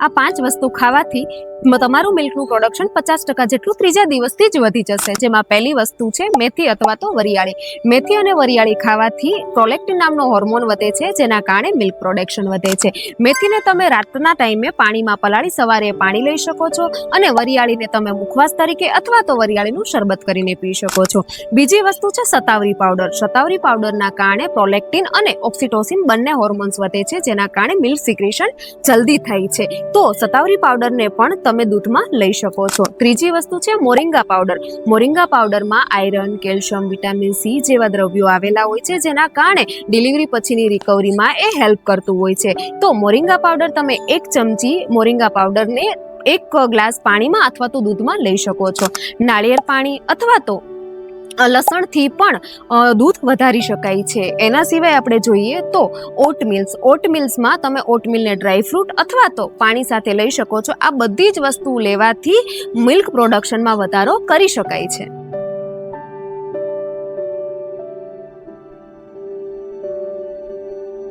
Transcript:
આ પાંચ વસ્તુ ખાવાથી તમારું મિલ્કનું પ્રોડક્શન પચાસ ટકા જેટલું ત્રીજા દિવસથી જ વધી જશે. જેમાં પહેલી વસ્તુ છે મેથી અથવા તો વરિયાળી. મેથી અને વરિયાળી ખાવાથી પ્રોલેક્ટિન નામનો હોર્મોન વધે છે, જેના કારણે મિલ્ક પ્રોડક્શન વધે છે. મેથીને તમે રાતના ટાઈમે પાણીમાં પલાળી સવારે પાણી લઈ શકો છો અને વરિયાળીને તમે મુખવાસ તરીકે અથવા તો વરિયાળીનું શરબત કરીને પી શકો છો. બીજી વસ્તુ છે સતાવરી પાવડર. સતાવરી પાવડરના કારણે પ્રોલેક્ટિન અને ઓક્સિટોસિન બંને હોર્મોન્સ વધે છે, જેના કારણે મિલ્ક સિક્રેશન જલ્દી થાય છે. તો સતાવરી પાવડરને પણ તમે દૂધમાં લઈ શકો છો. ત્રીજી વસ્તુ છે મોરિંગા પાવડર. મોરિંગા પાવડરમાં આયરન, કેલ્શિયમ, વિટામિન સી જેવા દ્રવ્યો આવેલા હોય છે, જેના કારણે ડિલિવરી પછીની રિકવરીમાં એ હેલ્પ કરતું હોય છે. તો મોરિંગા પાવડર તમે એક ચમચી મોરિંગા પાવડરને એક ગ્લાસ પાણીમાં અથવા તો દૂધમાં લઈ શકો છો. નાળિયેર પાણી અથવા તો લસણથી પણ દૂધ વધારી શકાય છે. એના સિવાય આપણે જોઈએ તો ઓટ મિલ્સ ઓટ મિલ્સમાં તમે ઓટ મિલને ડ્રાય ફ્રૂટ અથવા તો પાણી સાથે લઈ શકો છો. આ બધી જ વસ્તુ લેવાથી મિલ્ક પ્રોડક્શનમાં વધારો કરી શકાય છે.